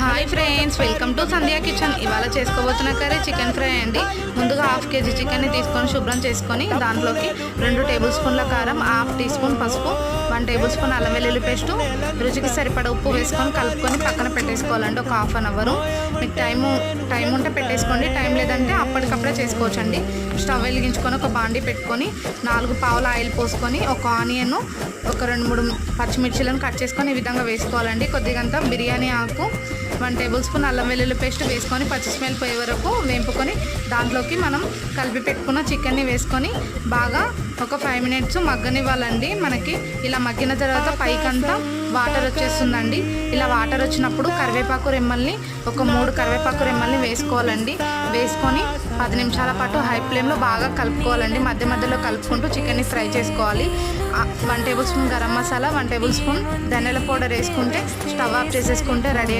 Hi friends welcome to Sandhya kitchen. ఇవాళ చేసుకోబోతున్న curry chicken fry అండి. ముందుగా హాఫ్ కేజీ చికెన్ని తీసుకొని శుభ్రం చేసుకొని దాంట్లోకి రెండు టేబుల్ స్పూన్ల కారం హాఫ్ టీ స్పూన్ పసుపు వన్ టేబుల్ స్పూన్ అల్లం వెల్లుల్లి పేస్టు. రుచికి సరిపడ ఉప్పు వేసుకొని కలుపుకొని పక్కన పెట్టేసుకోవాలండి ఒక హాఫ్ అన్ అవరు. మీకు టైము టైం ఉంటే పెట్టేసుకోండి టైం లేదంటే అప్పటికప్పుడే చేసుకోవచ్చండి. స్టవ్ వెలిగించుకొని ఒక బాండి పెట్టుకొని నాలుగు పావుల ఆయిల్ పోసుకొని ఒక ఆనియన్ ఒక రెండు మూడు పచ్చిమిర్చిలను కట్ చేసుకొని ఈ విధంగా వేసుకోవాలండి. కొద్దిగంత బిర్యానీ ఆకు వన్ టేబుల్ స్పూన్ అల్లం వెల్లుల్లి పేస్ట్ వేసుకొని పచ్చి స్మెల్ పోయే వరకు వేపుకొని దాంట్లోకి మనం కలిపి పెట్టుకున్న చికెన్ని వేసుకొని బాగా ఒక ఫైవ్ మినిట్స్ మగ్గనివ్వాలండి. మనకి ఇలా మగ్గిన తర్వాత పైకంతా వాటర్ వచ్చేస్తుందండి. ఇలా వాటర్ వచ్చినప్పుడు కరివేపాకు రెమ్మల్ని ఒక మూడు కరివేపాకు రెమ్మల్ని వేసుకోవాలండి. వేసుకొని పది నిమిషాల పాటు హై ఫ్లేమ్లో బాగా కలుపుకోవాలండి. మధ్య మధ్యలో కలుపుకుంటూ చికెన్ని ఫ్రై చేసుకోవాలి. One table spoon garam masala one table spoon ధనియాల పౌడర్ వేసుకుంటే స్టవ్ ఆఫ్ చేసేసుకుంటే రెడీ